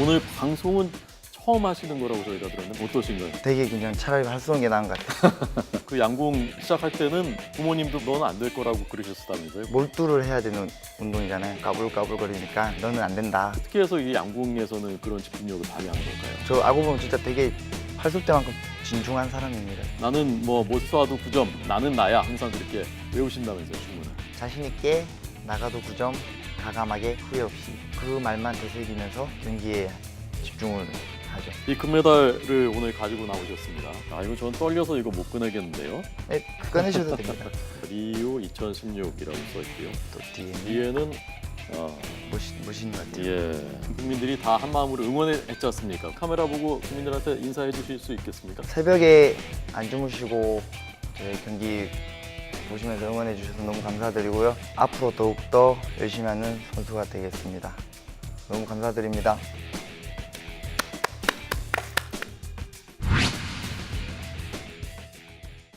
오늘 방송은 처음 하시는 거라고 저희가 들었는데 어떠신가요? 되게 그냥 차라리 활쏘는 게 나은 것 같아요. 그 양궁 시작할 때는 부모님도 너는 안 될 거라고 그러셨다면서요? 몰두를 해야 되는 운동이잖아요. 까불까불거리니까 너는 안 된다. 어떻게 해서 이 양궁에서는 그런 집중력을 발휘하는 걸까요? 저 알고 보면 진짜 되게 활쏠 때만큼 진중한 사람입니다. 나는 뭐 못 쏴도 9점, 나는 나야 항상 그렇게 외우신다면서요, 춤을. 자신 있게 나가도 9점, 가감하게 후회 없이 그 말만 되새기면서 경기에 집중을 하죠. 이 금메달을 오늘 가지고 나오셨습니다. 아 이거 전 떨려서 이거 못 꺼내겠는데요. 네, 꺼내셔도 됩니다. 리우 2016이라고 써 있고요. 또 뒤에 뒤에는 어, 멋있, 멋있는 것 같아요. 예 국민들이 다 한 마음으로 응원했지 않습니까? 카메라 보고 국민들한테 인사해 주실 수 있겠습니까? 새벽에 안 주무시고 저희 경기 보시면서 응원해 주셔서 너무 감사드리고요. 앞으로 더욱더 열심히 하는 선수가 되겠습니다. 너무 감사드립니다.